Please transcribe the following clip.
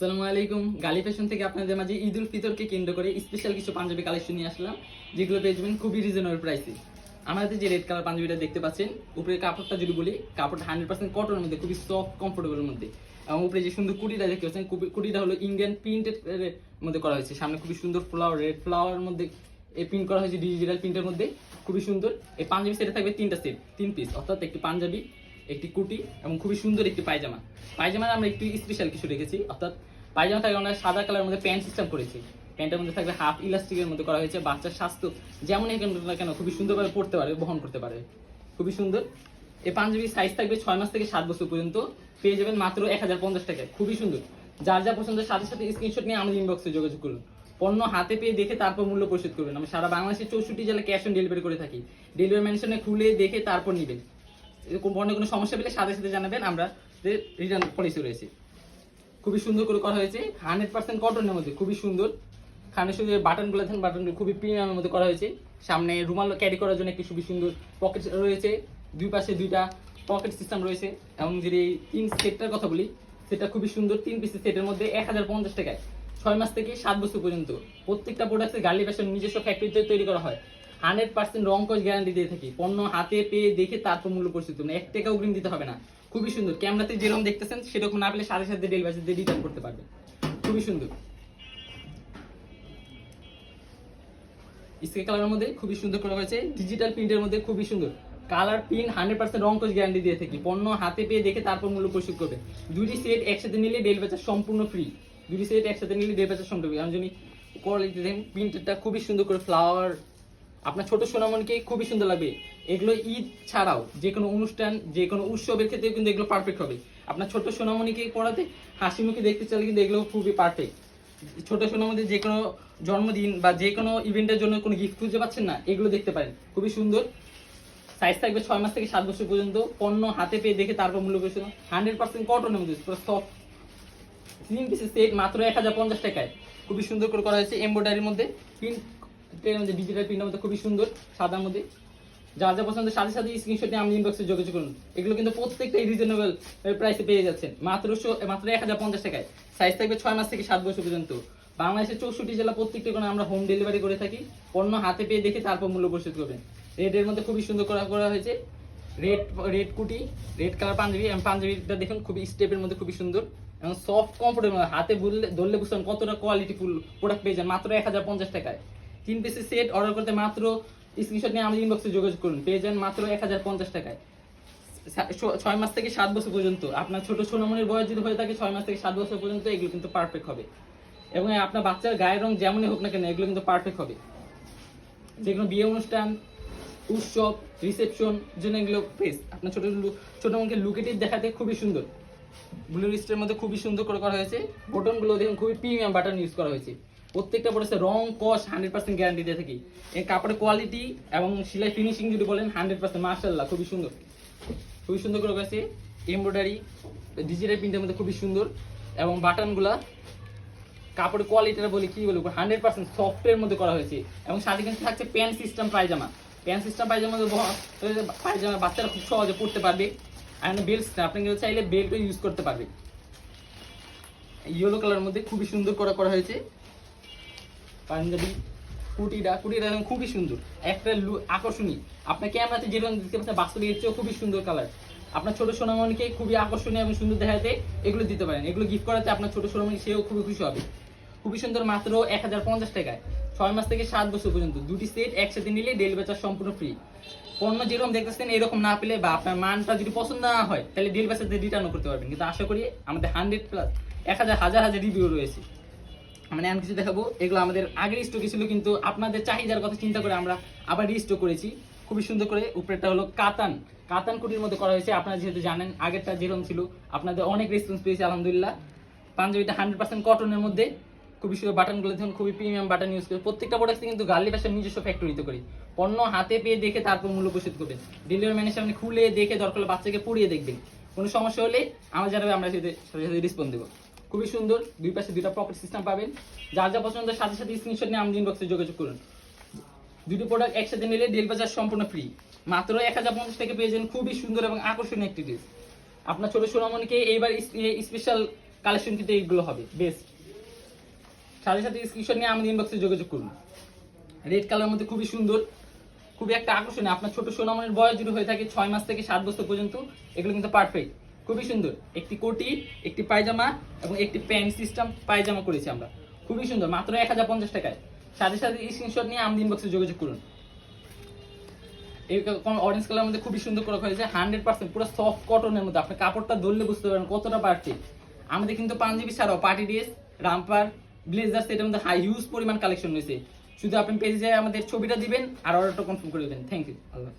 আসসালামু আলাইকুম। গালি ফ্যাশন থেকে আপনাদের মাঝে ঈদ উল ফিতরকে কেন্দ্র করে স্পেশাল কিছু পাঞ্জাবি কালেকশন নিয়ে আসলাম, যেগুলো পেয়ে যাবেন খুবই রিজনেবল প্রাইসে আমাদের যে রেড কালার পাঞ্জাবিটা দেখতে পাচ্ছেন উপরে কাপড়টা যদি বলি, কাপড়টা হান্ড্রেড পার্সেন্ট কটনের মধ্যে, খুবই সফট কমফোর্টেবলের মধ্যে। এবং উপরে যে সুন্দর কুড়িটা দেখতে পাচ্ছেন কুটিটা হলো ইন্ডিয়ান প্রিন্টের মধ্যে করা হয়েছে। সামনে খুবই সুন্দর ফ্লাওয়ার রেড ফ্লাওয়ার মধ্যে এই প্রিন্ট করা হয়েছে ডিজিটাল প্রিন্টের মধ্যে। খুবই সুন্দর। এই পাঞ্জাবি সেটে থাকবে তিনটা সেট তিন পিস অর্থাৎ একটি পাঞ্জাবি একটি কুটি এবং খুবই সুন্দর একটি পায়জামা। পায়জামার আমরা একটু স্পেশাল কিছু রেখেছি, অর্থাৎ পায়জামা থাকবে আমরা সাদা কালারের মধ্যে প্যান্ট সিস্টেম করেছি। প্যান্টের মধ্যে থাকবে হাফ ইলাস্টিকের মধ্যে করা হয়েছে, বাচ্চার স্বাস্থ্য যেমনই কেন না কেন খুবই সুন্দরভাবে পড়তে পারে, বহন করতে পারে। খুবই সুন্দর। এই পাঞ্জাবির সাইজ থাকবে ছয় মাস থেকে সাত বছর পর্যন্ত, পেয়ে যাবেন মাত্র এক হাজার পঞ্চাশ টাকায়। খুবই সুন্দর। যার যা পছন্দের সাথে সাথে স্ক্রিনশট নিয়ে আমাদের ইনবক্সে যোগাযোগ করুন। পণ্য হাতে পেয়ে দেখে তারপর মূল্য পরিশোধ করবেন আমরা সারা বাংলাদেশের চৌষট্টি জেলায় ক্যাশ অন ডেলিভারি করে থাকি। ডেলিভারি মেনশনে খুলে দেখে তারপর নেবেন। এরকম পণ্যে কোনো সমস্যা পেলে সাথে সাথে জানাবেন, আমরা রিটার্ন পলিসি রয়েছে। খুবই সুন্দর করে করা হয়েছে। হান্ড্রেড পার্সেন্ট কটনের মধ্যে খুবই সুন্দর। খানের শুধু বাটনগুলো দেখেন বাটনগুলো খুবই প্রিমিয়ামের মধ্যে করা হয়েছে। সামনে রুমাল ক্যারি করার জন্য একটি খুবই সুন্দর পকেট রয়েছে। দুই পাশে দুইটা পকেট সিস্টেম রয়েছে। এবং যদি তিন সেটটার কথা বলি, সেটা খুবই সুন্দর। তিন পিসের সেটের মধ্যে এক হাজার পঞ্চাশ টাকায়। ছয় মাস থেকে সাত বছর পর্যন্ত প্রত্যেকটা প্রোডাক্টের গালি ফ্যাশন নিজস্ব ফ্যাক্টরিতে তৈরি করা হয়। হান্ড্রেড পার্সেন্ট রং কস গ্যারান্টি দিয়ে থাকি। পণ্য হাতে পেয়ে দেখে তারপর মূল্য পরিশোধ করবেন এক টাকা অগ্রিম দিতে হবে না। খুবই সুন্দর। ক্যামেরাতে যেরকম দেখতেছেন সেরকম না পেলে সাথে সাথে ডেলিভারি দিয়ে রিটার্ন করতে পারবেন। খুবই সুন্দর। স্কাই কালারের মধ্যে খুবই সুন্দর করা হয়েছে। ডিজিটাল প্রিন্টের মধ্যে খুবই সুন্দর। কালার প্রিন্ট হান্ড্রেড পার্সেন্ট রং কোচ গ্যারান্টি দিয়ে থাকি। পণ্য হাতে পেয়ে দেখে তারপর মূল্য পরিশোধ করবে। দুটি সেট একসাথে নিলে ডেল চার্জ সম্পূর্ণ ফ্রি দুটি সেট একসাথে নিলে ডেলিভারি চার্জ সম্পূর্ণ free। আমি যদি কোয়ালিটি দেখেন প্রিন্টেরটা খুবই সুন্দর করে ফ্লাওয়ার আপনার ছোট সোনামণিকে খুবই সুন্দর লাগবে। এগুলো ঈদ ছাড়াও যে কোনো অনুষ্ঠান যে কোনো উৎসবের ক্ষেত্রে কিন্তু এগুলো পারফেক্ট হবে। আপনার ছোট সোনামণিকে পড়াতে, হাসি মুখে দেখতে চাইলে কিন্তু এগুলো খুবই পারফেক্ট ছোট সোনামণির যে কোনো জন্মদিন বা যে কোনো ইভেন্টের জন্য কোনো গিফট খুঁজে পাচ্ছেন না, এগুলো দেখতে পারেন। খুবই সুন্দর। সাইজ থাকবে ছয় মাস থেকে সাত বছর পর্যন্ত। পণ্য হাতে পেয়ে দেখে তারপর মূল্য পরিশোধ। হান্ড্রেড পার্সেন্ট কটনের মধ্যে, পুরো সফট তিন পিসের সেট মাত্র এক হাজার পঞ্চাশ টাকায়। খুবই সুন্দর করে করা হয়েছে এমব্রয়ডারির মধ্যে। মধ্যে ডিজিটাল প্রিন্টের মধ্যে খুবই সুন্দর, সাদার মধ্যে। যা যা পছন্দের সাথে সাথে স্ক্রিনশট নিয়ে ইনবক্সে যোগাযোগ করুন। এগুলো কিন্তু রিজনেবল প্রাইসে পেয়ে যাচ্ছেন। মাত্র শো- মাত্র এক হাজার পঞ্চাশ টাকায়। সাইজ থাকবে ছয় মাস থেকে সাত বছর পর্যন্ত। বাংলাদেশের চৌষট্টি জেলা প্রত্যেকটি কোনো আমরা হোম ডেলিভারি করে থাকি। পণ্য হাতে পেয়ে দেখে তারপর মূল্য পরিশোধ করবেন। রেডের মধ্যে খুবই সুন্দর করা করা হয়েছে। রেড রেড কুটি রেড কালার পাঞ্জাবি পাঞ্জাবিটা দেখুন, খুবই স্টেপের মধ্যে খুবই সুন্দর। এবং সফট কমফোর্টেবল হাতে বুললে, ধরলে বুঝছেন কতটা কোয়ালিটি ফুল প্রোডাক্ট পেয়ে যান। মাত্র এক হাজার পঞ্চাশ টাকায়। তিন পিসের সেট অর্ডার করতে মাত্র স্ক্রিনশট নিয়ে আমাদের ইনবক্সে যোগাযোগ করুন। পেয়ে যান মাত্র এক হাজার পঞ্চাশ টাকায়। ছয় মাস থেকে সাত বছর পর্যন্ত। আপনার ছোট সোনামনির বয়স যদি হয়ে থাকে, ছয় মাস থেকে সাত বছর পর্যন্ত এগুলো কিন্তু পারফেক্ট হবে। এবং আপনার বাচ্চার গায়ের রং যেমনই হোক না কেন, এগুলো কিন্তু পারফেক্ট হবে। যে কোনো বিয়ে অনুষ্ঠান, উৎসব রিসেপশন জন্য এগুলো বেস্ট আপনার ছোট ছোট মনকে লুকেটিভ দেখাতে খুবই সুন্দর। ব্লু লিস্টের মধ্যে খুবই সুন্দর করে করা হয়েছে। বটনগুলো দেখুন, খুবই প্রিমিয়াম বাটন ইউজ করা হয়েছে। প্রত্যেকটা পড়েছে রং, কস হান্ড্রেড পার্সেন্ট গ্যারান্টি দিয়ে থাকি। এই কাপড়ের কোয়ালিটি এবং সেলাই ফিনিশিং যদি বলেন হান্ড্রেড পার্সেন্ট মার্শাল্লাহ খুবই সুন্দর। খুবই সুন্দর করে করেছে। এমব্রয়ডারি ডিজিটাল প্রিন্টের মধ্যে খুবই সুন্দর। এবং বাটনগুলা কাপড়ের কোয়ালিটিটা বলি, কি বলব হান্ড্রেড পার্সেন্ট সফটের মধ্যে করা হয়েছে। এবং সাথে কিন্তু থাকছে প্যান্ট সিস্টেম পায়জামা। প্যান্ট সিস্টেম পায়জামা পায়জামা বাচ্চারা খুব সহজে পড়তে পারবে। আর বেল্ট আপনি কিন্তু চাইলে বেল্টও ইউজ করতে পারবে। ইয়েলো কালার মধ্যে খুবই সুন্দর করা করা হয়েছে। পাঞ্জাবি কুটিটা কুটিটা দেখুন খুবই সুন্দর। একটা লু- আকর্ষণীয়। আপনার ক্যামেরাতে যেরকম দেখতে পাচ্ছেন, বাস্তবে এর চেয়েও খুবই সুন্দর কালার আপনার ছোট সোনামণিকে খুবই আকর্ষণীয় এবং সুন্দর দেখাতে এগুলো দিতে পারেন। এগুলো গিফট করাতে আপনার ছোট সোনামণি, সেও খুবই খুশি হবে। খুবই সুন্দর মাত্র এক হাজার পঞ্চাশ টাকায়। ছয় মাস থেকে সাত বছর পর্যন্ত। দুটি সেট একসাথে নিলে ডেলিভারি চার্জ সম্পূর্ণ ফ্রি পণ্য যেরকম দেখতেছেন, এরকম না পেলে বা আপনার মানটা যদি পছন্দ না হয়, তাহলে ডেলিভারি চার্জ রিটার্নও করতে পারবেন। কিন্তু আশা করি আমাদের হান্ড্রেড প্লাস এক হাজার হাজার হাজার রিভিউ রয়েছে। মানে এমন কিছু দেখাবো। এগুলো আমাদের আগের স্টকে ছিল, কিন্তু আপনাদের চাহিদার কথা চিন্তা করে আমরা আবার রিস্টক করেছি। খুবই সুন্দর করে। উপরেরটা হলো কাতান। কাতান কুটির মধ্যে করা হয়েছে। আপনারা যেহেতু জানেন, আগেরটা যেরকম ছিল, আপনাদের অনেক রেসপন্স পেয়েছে, আলহামদুলিল্লাহ। পাঞ্জাবিটা হান্ড্রেড পার্সেন্ট কটনের মধ্যে। খুবই সুন্দর বাটনগুলো দেখুন, খুবই প্রিমিয়াম বাটন ইউজ করে। প্রত্যেকটা প্রোডাক্ট কিন্তু গার্লি ফ্যাশন নিজস্ব ফ্যাক্টরিতে করি। পণ্য হাতে পেয়ে দেখে তারপর মূল্য পরিশোধ করবেন ডেলিভারি ম্যানের সামনে খুলে দেখে দরকার বাচ্চাকে পুড়িয়ে দেখবেন কোনো সমস্যা হলে আমরা জানাবে, আমরা সাথে সাথে রেসপন্স দেবো। খুবই সুন্দর। দুই পাশে দুইটা পকেট সিস্টেম পাবেন। যার যা পছন্দ সাথে সাথে স্ক্রিনশট নিয়ে আমাদের ইনবক্সে যোগাযোগ করুন। দুটো প্রোডাক্ট একসাথে নিলে ডেলিভারি চার্জ সম্পূর্ণ ফ্রি মাত্র এক হাজার পঞ্চাশ থেকে পেয়ে খুবই সুন্দর এবং আকর্ষণীয় একটি ড্রেস আপনার ছোট সোনামণিকে এইবার স্পেশাল কালেকশন কিন্তু এইগুলো হবে। বেস্ট সাথে সাথে স্ক্রিনশট নিয়ে আমাদের ইনবক্সে যোগাযোগ করুন। রেড কালারের মধ্যে খুবই সুন্দর। খুবই একটা আকর্ষণীয়। আপনার ছোট সোনামনের বয়স যদি হয়ে থাকে ছয় মাস থেকে সাত বছর পর্যন্ত, এগুলো কিন্তু পারফেক্ট খুবই সুন্দর। একটি কোটি, একটি পায়জামা এবং একটি প্যান্ট সিস্টেম পায়জামা করেছি আমরা। খুবই সুন্দর, মাত্র এক হাজার পঞ্চাশ টাকায়। সাথে সাথে স্ক্রিনশট নিয়ে আমাদের ইনবক্সে যোগাযোগ করুন। এই অরেঞ্জ কালার মধ্যে খুবই সুন্দর করে হয়েছে হান্ড্রেড পার্সেন্ট পুরো সফট কটনের মধ্যে। আপনি কাপড়টা ধরলে বুঝতে পারেন কতটা পারছে আমাদের কিন্তু পাঞ্জাবি ছাড়াও পার্টি ড্রেস রামপার ব্লেজার সেটার মধ্যে হাই হিউজ পরিমাণ কালেকশন রয়েছে। শুধু আপনি পেজে যায় আমাদের ছবিটা দিবেন আর অর্ডারটা কনফার্ম করে দেবেন। Thank you Allah.